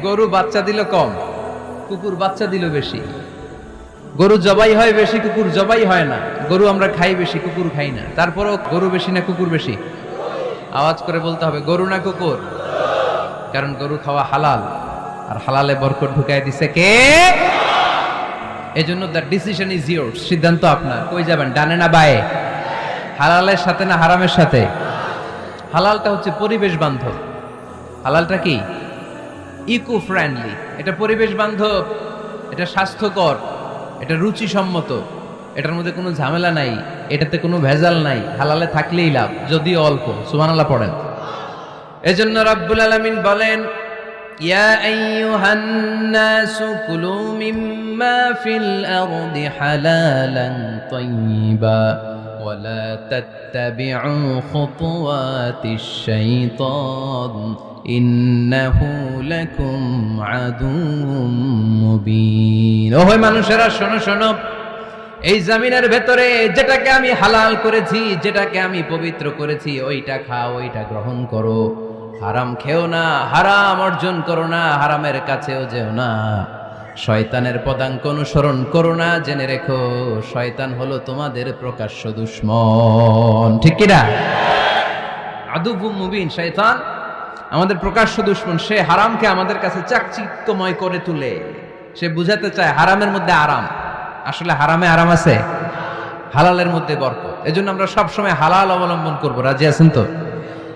গরু বাচ্চা দিল কম, কুকুর বাচ্চা দিল বেশি। গরু জবাই হয় বেশি, কুকুর জবাই হয় না। গরু আমরা খাই বেশি, কুকুর খাই না। তারপরও গরু বেশি না, কুকুর বেশি। আওয়াজ করে বলতে হবে, গরু না কুকুর? কারণ গরু খাওয়া হালাল। আর হালালে বরকত ঢুকাই দিছে কে? এই জন্য দ্য ডিসিশন ইজ ইয়োর সিদ্ধান্ত আপনার। কই যাবেন, ডানে না বায়ে? হালালের সাথে না হারামের সাথে? হালালটা হচ্ছে পরিবেশ বান্ধব। হালালটা কি? ইকো ফ্রেন্ডলি এটা পরিবেশ বান্ধব এটা স্বাস্থ্যকর, এটা রুচিসম্মত, এটার মধ্যে কোনো ঝামেলা নাই, এটাতে কোনো ভেজাল নাই, হালালে থাকলেই লাভ, যদিও অল্প, সুবহানাল্লাহ পড়েন। এজন্য রাব্বুল আলামিন বলেন, ইয়া ولا تتبعوا خطوات الشيطان إنه لكم عدو مبين ওহে মানুষেরা শোনো শোনো এই জামিনের ভেতরে যেটাকে আমি হালাল করেছি যেটাকে আমি পবিত্র করেছি ওইটা খাও ওইটা গ্রহণ করো হারাম খেও না হারাম অর্জন করো না হারামের কাছেও যেও না শয়তানের পদাঙ্ক অনুসরণ করো না, জেনে রেখো, শয়তান হলো তোমাদের প্রকাশ্য দুশ্মন। ঠিক কিনা? আদুবু মুবিন, শয়তান, আমাদের প্রকাশ্য দুশ্মন, সে হারামকে আমাদের কাছে চাকচিক্যময় করে তুলে। সে বুঝাতে চায় হারামের মধ্যে আরাম। আসলে হারামে আরাম আছে, হালালের মধ্যে বরকত। এজন্য আমরা সবসময় হালাল অবলম্বন করব। রাজি আছেন তো?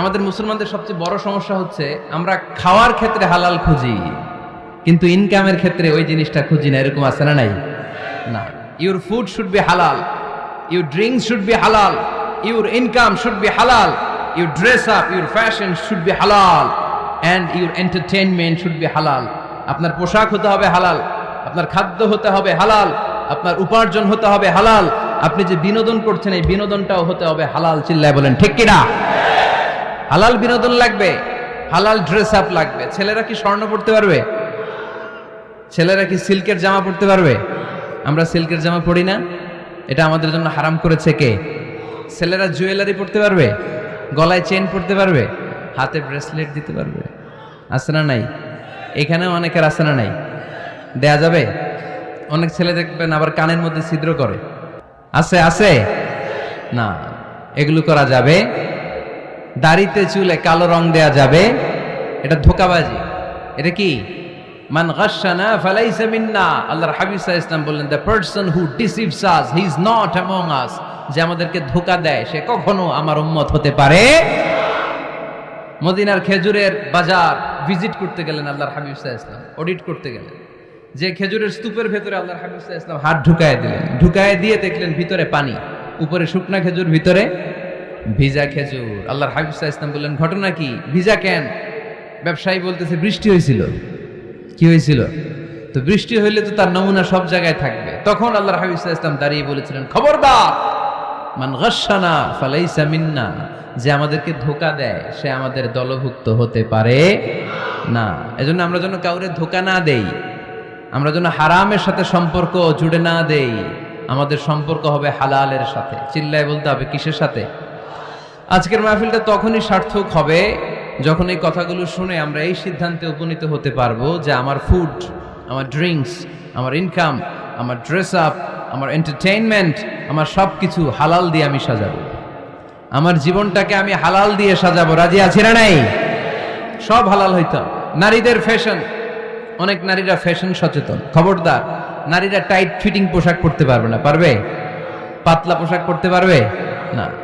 আমাদের মুসলমানদের সবচেয়ে বড় সমস্যা হচ্ছে, আমরা খাওয়ার ক্ষেত্রে হালাল খুঁজি, কিন্তু ইনকামের ক্ষেত্রে ওই জিনিসটা খুঁজি না, এরকম আছে না নাই? না। Your food should be halal your drinks should be halal your income should be halal your dress up your fashion should be halal and your entertainment should be halal আপনার পোশাক হতে হবে হালাল, আপনার খাদ্য হতে হবে হালাল, আপনার উপার্জন হতে হবে হালাল, আপনি যে বিনোদন করছেন, এই বিনোদনটাও হতে হবে হালাল, চিল্লায় বলেন, ঠিক কিনা? হালাল বিনোদন লাগবে, হালাল ড্রেস আপ লাগবে। ছেলেরা কি স্বর্ণ পড়তে পারবে? ছেলেরা কি সিল্কের জামা পড়তে পারবে? আমরা সিল্কের জামা পড়ি না। এটা আমাদের জন্য হারাম করেছে কে? ছেলেরা জুয়েলারি পড়তে পারবে, গলায় চেন পড়তে পারবে, হাতে ব্রেসলেট দিতে পারবে। আছে না নাই? এখানেও অনেকের আছে না নাই? দেয়া যাবে? অনেক ছেলে দেখবেন আবার কানের মধ্যে ছিদ্র করে। আছে আছে? না, এগুলো করা যাবে। দাড়িতে চুলে কালো রং দেয়া যাবে। এটা ধোকাবাজি। এটা কি? মান গাশানা ফালাইসা মিন্না। আল্লাহর হাবিব ইসলাম বললেন the person who deceives us he is not among us যে আমাদেরকে ধোকা দেয়, সে কখনো আমার উম্মত হতে পারে মদিনার খেজুরের বাজার ভিজিট করতে গেলেন আল্লাহর হাবিব ইসলাম অডিট করতে গেলেন। যে খেজুরের স্তূপের ভেতরে আল্লাহর হাবিব ইসলাম হাত ঢুকায় দিলেন। ঢুকায় দিয়ে দেখলেন ভিতরে পানি, উপরে শুকনা খেজুর, ভিতরে ভিজা খেজুর। আল্লাহর হাবিব ইসলাম বললেন, ঘটনা কি? ভিজা কেন? ব্যবসায়ী বলতেছে, বৃষ্টি হয়েছিল। কি হয়েছিল? তো বৃষ্টি হইলে তো তার নমুনা সব জায়গায় থাকবে। তখন আল্লাহর হাবিব ইসলাম দাঁড়িয়ে বলেছিলেন, খবরদার! মান গাশানা ফালাইসা মিন্না। যে আমাদেরকে ধোকা দেয়, সে আমাদের দলভুক্ত হতে পারে না। এজন্য আমরা যেন কাউরে ধোকা না দেই, আমরা যেন হারামের সাথে সম্পর্ক জুড়ে না দেই, আমাদের সম্পর্ক হবে হালালের সাথে। চিল্লায় বলতে হবে, কিসের সাথে? আজকের মাহফিলটা তখনই সার্থক হবে যখন এই কথাগুলো শুনে আমরা এই সিদ্ধান্তে উপনীত হতে পারব যে আমার ফুড আমার ড্রিঙ্কস আমার ইনকাম আমার ড্রেস আপ আমার এন্টারটেইনমেন্ট আমার সব কিছু হালাল দিয়ে আমি সাজাবো। আমার জীবনটাকে আমি হালাল দিয়ে সাজাবো। রাজি আছি না নাই? সব হালাল হইতাম নারীদের ফ্যাশন অনেক নারীরা ফ্যাশন সচেতন। খবরদার, নারীরা টাইট ফিটিং পোশাক পরতে পারবে না। পারবে? পাতলা পোশাক পরতে পারবে? না।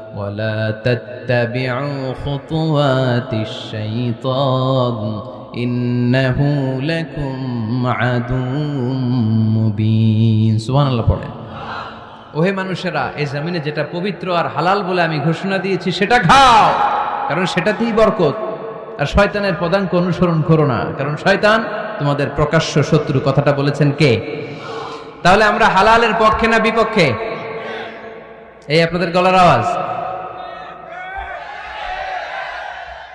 ওয়ালা তাত্তাবিউ খুতুওয়াতিশ শাইতান ইন্নাহু লাকুম আদুউম মুবিন সুবহানাল্লাহ পড়েন ওহে মানুষেরা, এই জমিনে যেটা পবিত্র আর হালাল বলে আমি ঘোষণা দিয়েছি, সেটা খাও। কারণ সেটাতেই বরকত। আর শয়তানের পদাঙ্ক অনুসরণ করো না। কারণ শয়তান তোমাদের প্রকাশ্য শত্রু। কথাটা বলেছেন কে? তাহলে আমরা হালালের পক্ষে না বিপক্ষে? এই আপনাদের গলার আওয়াজ।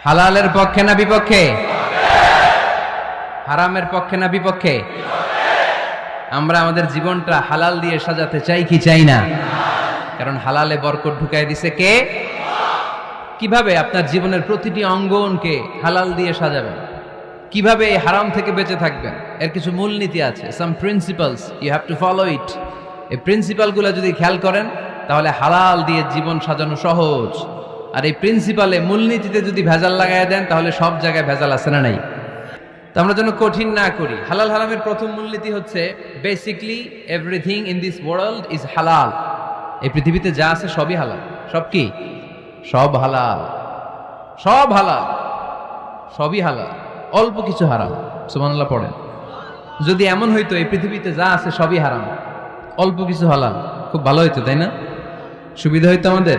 হালালের পক্ষে না বিপক্ষে? হারামের পক্ষে না বিপক্ষে? আমরা আমাদের জীবনটা হালাল দিয়ে সাজাতে চাই কি চাই না? কারণ হালালে বরকত ঢুকাই দিছে কে? কীভাবে আপনার জীবনের প্রতিটি অঙ্গনকে হালাল দিয়ে সাজাবেন? কীভাবে এই হারাম থেকে বেঁচে থাকবেন? এর কিছু মূলনীতি আছে some principles you have to follow it এই প্রিন্সিপালগুলো যদি খেয়াল করেন, তাহলে হালাল দিয়ে জীবন সাজানো সহজ। আর এই প্রিন্সিপালে মূলনীতিতে যদি ভেজাল লাগাই দেন, তাহলে সব জায়গায় ভেজাল আছে না নাই? তো আমরা যেন কঠিন না করি। হালাল হারামের প্রথম মূলনীতি হচ্ছে basically everything in this world is halal এই পৃথিবীতে যা আছে সবই হালাল। সব কি? সব হালাল। সব হালাল। সবই হালাল। অল্প কিছু হারাম। সুবহানাল্লাহ পড়েন। যদি এমন হইতো, এই পৃথিবীতে যা আছে সবই হারাম। অল্প কিছু হালাল। খুব ভালো হইতো, তাই না? সুবিধা হইতো আমাদের?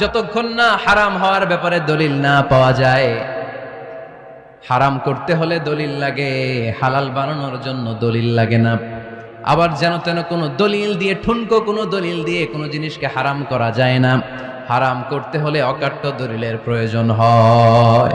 যতক্ষণ না হারাম হওয়ার ব্যাপারে দলিল না পাওয়া যায়, হারাম করতে হলে দলিল লাগে, হালাল বানানোর জন্য দলিল লাগে না। আবার যেন তেন কোনো দলিল দিয়ে, ঠুনকো কোনো দলিল দিয়ে কোনো জিনিসকে হারাম করা যায় না। হারাম করতে হলে অকাট্য দলিলের প্রয়োজন হয়।